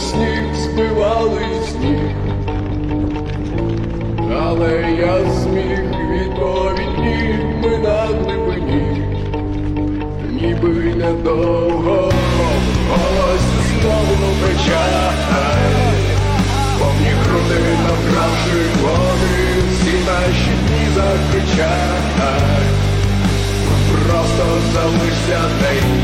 сніг збивали сніг, але я зміг відповідь відповідні ми на глибині, ніби недовго голос знову печаль, повні груди набравши води, всі наші дні закричать, просто залишся день.